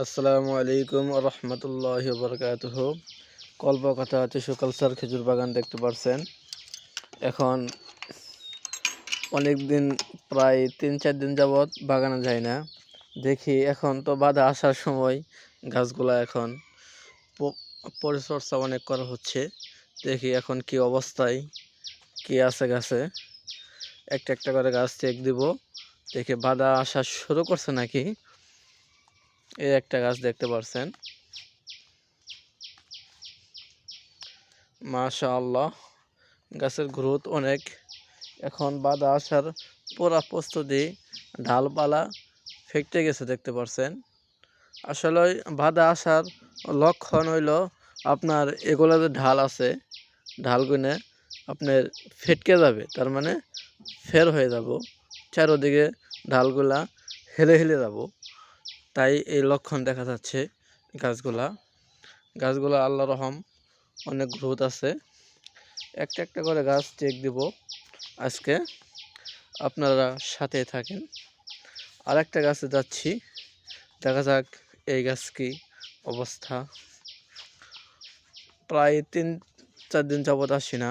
আসসালামু আলাইকুম রহমতুল্লাহ বরকাতুহ। কল্পকথা আছে সুকালসার খেজুর বাগান দেখতে পারছেন। এখন অনেক দিন প্রায় তিন চার দিন যাবৎ বাগানে যায় না। দেখি এখন তো বাধা আসার সময় গাছগুলা এখন পরিচর্যা অনেক করা হচ্ছে। দেখি এখন কি অবস্থায়, কি আছে গাছে। একটা একটা করে গাছ চেক দিব। দেখি বাধা আসা শুরু করছে নাকি? এই একটা গাছ দেখতে পারছেন। মাশা আল্লাহ গাছের গ্রোথ অনেক। এখন বাধা আসার পুরা প্রস্তুতি ঢালপালা ফেকতে গেছে দেখতে পারছেন। আসলে বাধা আসার লক্ষণ হইল আপনার এগুলো যে ঢাল আছে ঢালগুনে আপনার ফেটকে যাবে, তার মানে ফের হয়ে যাব। চারোদিকে ঢালগুলা হেলে হেলে যাব। তাই এই লক্ষণ দেখা যাচ্ছে গাছগুলা। গাছগুলা আল্লাহ রহম অনেক গ্রোথ আছে। একটা একটা করে গাছ চেক দিব। আজকে আপনারা সাথে থাকেন। আর একটা গাছে যাচ্ছি। দেখা যাক এই গাছ কি অবস্থা। প্রায় তিন, চার দিন যাবৎ আসি না।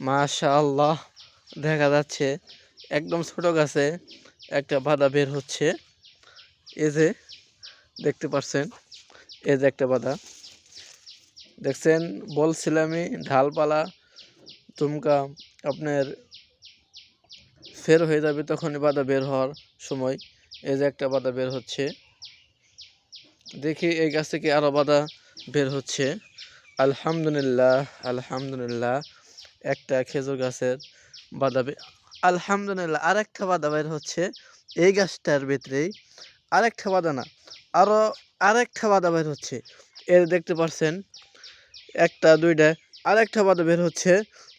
মাশা আল্লাহ দেখা যাচ্ছে একদম ছোট গাছে একটা বাধা বের হচ্ছে। এই যে, দেখতে পাচ্ছেন এই যে একটা বাধা। দেখছেন বলছিলামই ঢালপালা তুমকা আপনার ফের হয়ে যাবে তখনই বাধা বের হওয়ার সময়। এই যে একটা বাধা বের হচ্ছে। দেখি এই গাছ থেকে আরও বাধা বের হচ্ছে। আলহামদুলিল্লাহ আলহামদুলিল্লাহ, একটা খেজুর গাছের বাধা আলহামদুলিল্লাহ, আরেকটা বাধা বের হচ্ছে এই গাছটার ভিতরেই। আরেকটা বাধা না আরও আরেকটা বাধা বের হচ্ছে। এর দেখতে পাচ্ছেন একটা, দুইটা, আরেকটা বাধা বের হচ্ছে।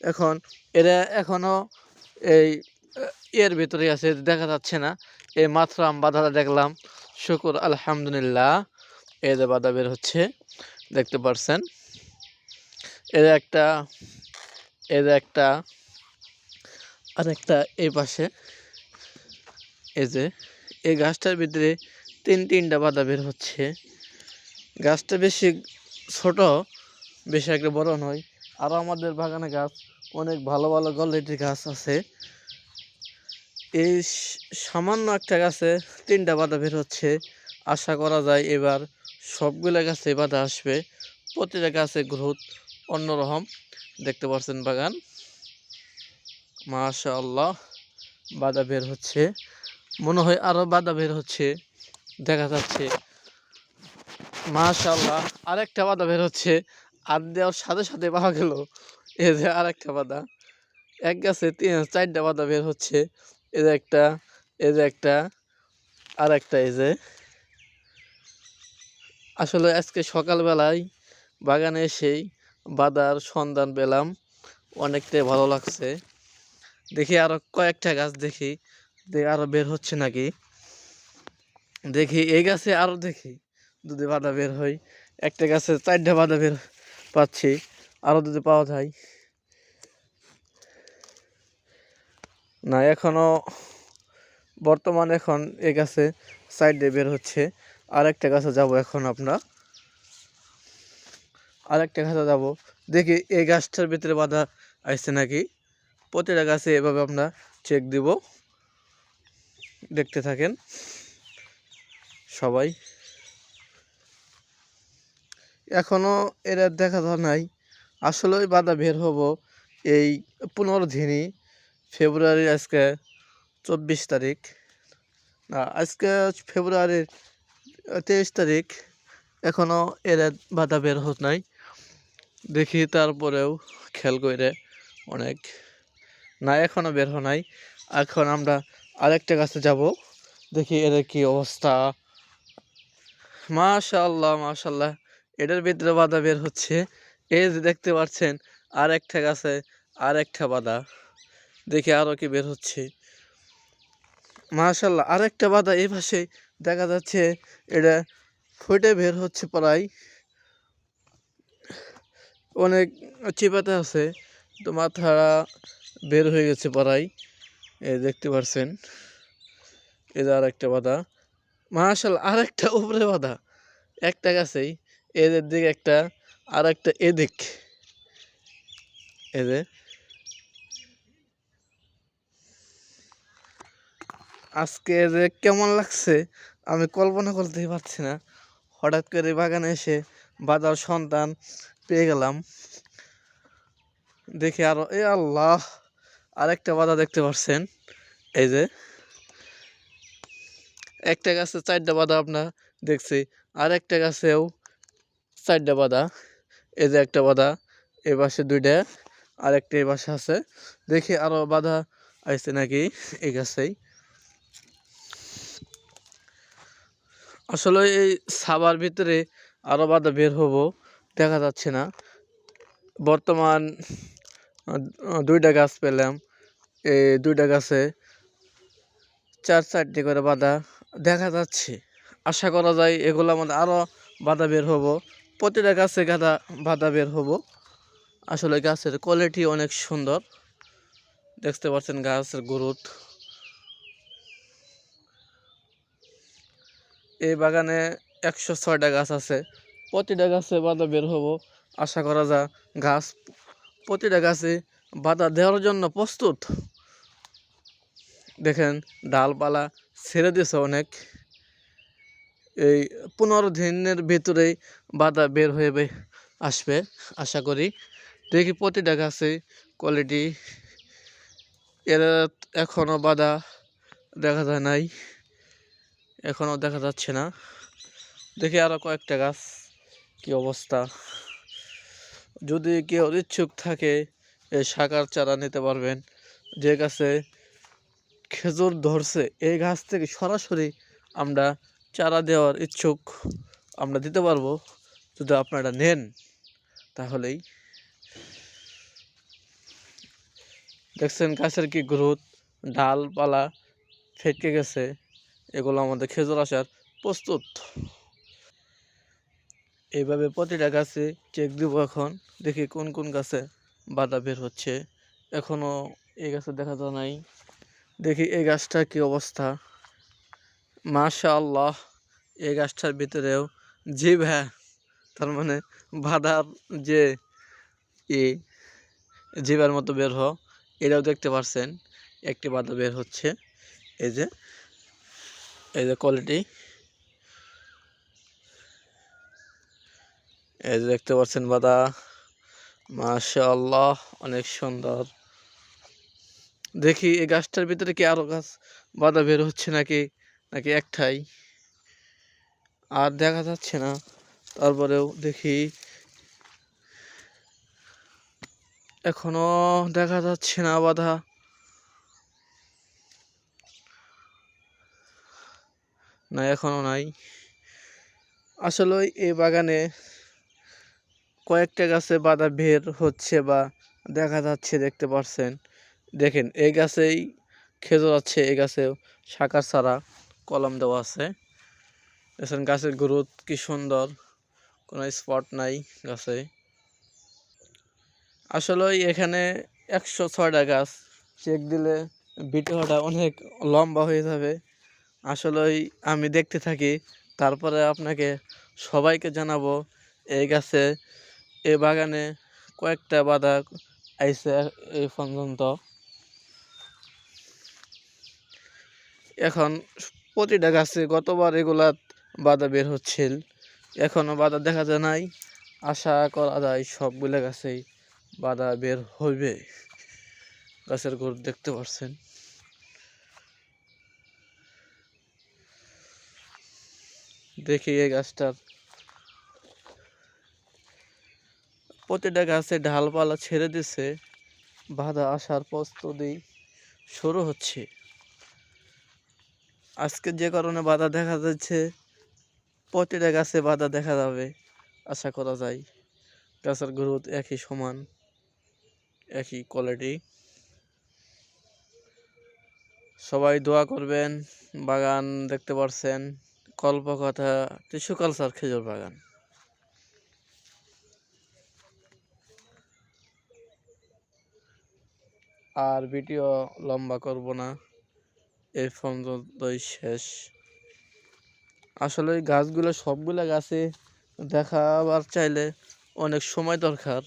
এখন এরা এখনও এই এর ভিতরে আছে, দেখা যাচ্ছে না। এই মাত্র আম বাধাটা দেখলাম, শুকুর, আলহামদুলিল্লাহ যে বাধা বের হচ্ছে, দেখতে পারছেন। এর একটা এর একটা আর একটা এই পাশে। এই যে, এই গাছটার ভিতরে তিন তিনটা বাধা বের হচ্ছে। গাছটা বেশি ছোট, বেশি একটা বড় নয়। আরও আমাদের বাগানে গাছ, অনেক ভালো ভালো কোয়ালিটির গাছ আছে। এই সামান্য একটা গাছে তিনটা বাধা বের হচ্ছে। আশা করা যায় এবার সবগুলো গাছে বাধা আসবে। প্রতিটা গাছে গ্রোথ অন্যরকম। দেখতে পাচ্ছেন বাগান। মাশা আল্লাহ বাধা বের হচ্ছে। মনে হয় আরও বাধা বের হচ্ছে। দেখা যাচ্ছে। মাশাল্লাহ আরেকটা বাধা বের হচ্ছে। আর দেওয়ার সাথে সাথে পাওয়া গেল। এই যে আরেকটা বাধা। এক গাছে তিন, চারটা বাধা বের হচ্ছে। এ যে একটা, এই যে একটা আর একটা এই যে। আসলে আজকে সকালবেলায় বাগানে এসেই বাদার সন্ধান পেলাম। অনেকটাই ভালো লাগছে। দেখি আরও কয়েকটা গাছ দেখি দেখি আরও বের হচ্ছে নাকি? দেখি এই গাছে আরও দেখি দুধে বাধা বের হয় একটা গাছে চারটা বাধা বের পাচ্ছি, আরও দুধে পাওয়া যায়। না, এখনও বর্তমানে এখন এই গাছে সাইডে বের হচ্ছে, আরেকটা গাছে যাব এখন আমরা। আরেকটা গাছে যাব, দেখি এই গাছটার ভিতরে বাধা আসছে নাকি? প্রতিটা গাছে এভাবে আমরা চেক দিব। দেখতে থাকেন। সবাই। এখনও এরা দেখা যায় নাই। আসলেই বাধা বের হব এই পনেরো দিনই। ফেব্রুয়ারি আজকে চব্বিশ তারিখ। না, আজকে ফেব্রুয়ারির তেইশ তারিখ। এখনও এরা বাধা বের হত নাই। দেখি তারপরেও খেয়াল করে অনেক না এখনও বের হয় নাই। এখন আমরা আরেকটা গাছে যাব। দেখি এদের কি অবস্থা। মাশাল্লাহ মাশাল্লাহ এটার ভিতরে বাধা বের হচ্ছে। এই যে দেখতে পাচ্ছেন আর একটা গাছে আর একটা বাধা। দেখি আরও কি বের হচ্ছে। মাশাল্লাহ আরেকটা বাধা এই পাশে দেখা যাচ্ছে, এটা ফুটে বের হচ্ছে প্রায়। অনেক চিপাতে আছে। তো মাথা বের হয়ে গেছে প্রায় এই দেখতে পারছেন এই যে আর একটা বাধা। মার্শাল আর একটা উপরে বাধা। একটা গাছেই এদের দিকে একটা আর একটা এদিক এদের আজকে যে কেমন লাগছে, আমি কল্পনা করতেই পারছি না। হঠাৎ করে বাগানে এসে বাজার সন্তান পেয়ে গেলাম। দেখি আরও, এ আল্লাহ! আরেকটা বাধা দেখতে পাচ্ছেন এই যে, একটা গাছে চারটা বাধা আপনার দেখছি আর একটা গাছেও চারটা বাধা। এই যে একটা বাধা এ পাশে দুইটা আর একটা এই পাশে আছে। দেখি আরও বাধা আসছে নাকি এই গাছেই। আসলে এই সাবার ভিতরে আরও বাধা বের হব, দেখা যাচ্ছে না। বর্তমান দুইটা গাছ পেলাম। এই দুইটা গাছে চার চারটি করে বাধা দেখা যাচ্ছে। আশা করা যায় এগুলো আমাদের আরও বাধা বের হব। প্রতিটা গাছে গাদা বাধা বের হব। আসলে গাছের কোয়ালিটি অনেক সুন্দর। দেখতে পাচ্ছেন গাছের গ্রোথ এই বাগানে একশো ছয়টা গাছ আছে। প্রতিটা গাছে বাধা বের হব। আশা করা যায় গাছ প্রতিটা গাছে বাধা দেওয়ার জন্য প্রস্তুত। দেখেন, ডালপালা ছেড়ে দিয়েছে অনেক। এই পনেরো দিনের ভিতরেই বাধা বের হয়ে আসবে, আশা করি। দেখি প্রতিটা গাছে কোয়ালিটি এর এখনও বাধা দেখা যায় নাই। এখনও দেখা যাচ্ছে না। দেখি আরও কয়েকটা গাছ কি অবস্থা। যদি কেউ ইচ্ছুক থাকে এই শাকার চারা নিতে পারবেন। যে গাছে খেজুর ধরছে, এই গাছ থেকে সরাসরি আমরা চারা দেওয়ার ইচ্ছুক আমরা দিতে পারব। যদি আপনারা নেন, তাহলেই। দেখছেন গাছের কি গ্রোথ? ডালপালা ফেটকে গেছে। এগুলো আমাদের খেজুর আসার প্রস্তুত। এইভাবে প্রতিটা গাছে চেক দিব এখন, দেখি কোন কোন গাছে বাধা বের হচ্ছে। এখনও এই গাছে দেখা যায় নাই। দেখি এই গাছটার কি অবস্থা। মাশা আল্লাহ এই গাছটার ভিতরেও জিভ হ্যাঁ। তার মানে বাধার যে ই জিভার মতো বের হ এটাও দেখতে পারছেন। একটি বাধা বের হচ্ছে। এই যে এই যে কোয়ালিটি এই যে দেখতে পাচ্ছেন বাদা মাশা আল্লাহ অনেক সুন্দর। দেখি, এই গাছটার ভিতরে কি আরও গাছ বাধা বের হচ্ছে নাকি? নাকি একটাই? আর দেখা যাচ্ছে না। তারপরেও দেখি, এখনও দেখা যাচ্ছে না বাধা না, এখনও নাই। আসলে এই বাগানে কয়েকটা গাছে বাধা বের হচ্ছে বা দেখা যাচ্ছে, দেখতে পাচ্ছেন দেখেন, এই গাছেই খেজুর আছে, এই গাছেও শাখার ছাড়া কলম দেওয়া আছে। দেখছেন গাছের গ্রোথ কি সুন্দর, কোনো স্পট নাই গাছে। আসলে এখানে একশো ছয়টা গাছ চেক দিলে ভিডিওটা অনেক লম্বা হয়ে যাবে। আসলে আমি দেখতে থাকি, তারপরে আপনাকে সবাইকে জানাব, এই গাছে এই বাগানে কয়েকটা বাধা আইছে এই পর্যন্ত। এখন প্রতিটা গাছে গতবার এগুলা বাধা বের হচ্ছিল এখনও বাধা দেখা যায় নাই। আশা করা যায় সবগুলো গাছেই বাধা বের হইবে। গাছের ঘর দেখতে পাচ্ছেন দেখি এই গাছটার প্রতিটা গাছে ঢালপালা ছেড়ে দিছে, বাধা আসার প্রস্তুতি শুরু হচ্ছে। আজকে যে কারণে বাধা দেখা যাচ্ছে প্রতিটা গাছে বাধা দেখা যাবে, আশা করা যায়। গাছের গ্রোথ একই সমান, একই কোয়ালিটি সবাই দোয়া করবেন, বাগান দেখতে পারছেন, কল্পকথা টিস্যু কালচার খেজুর বাগান। আর ভিডিও লম্বা করব না। এই পর্যন্তই শেষ। আসলে গাছগুলো সবগুলো গাছে দেখাবার চাইলে অনেক সময় দরকার।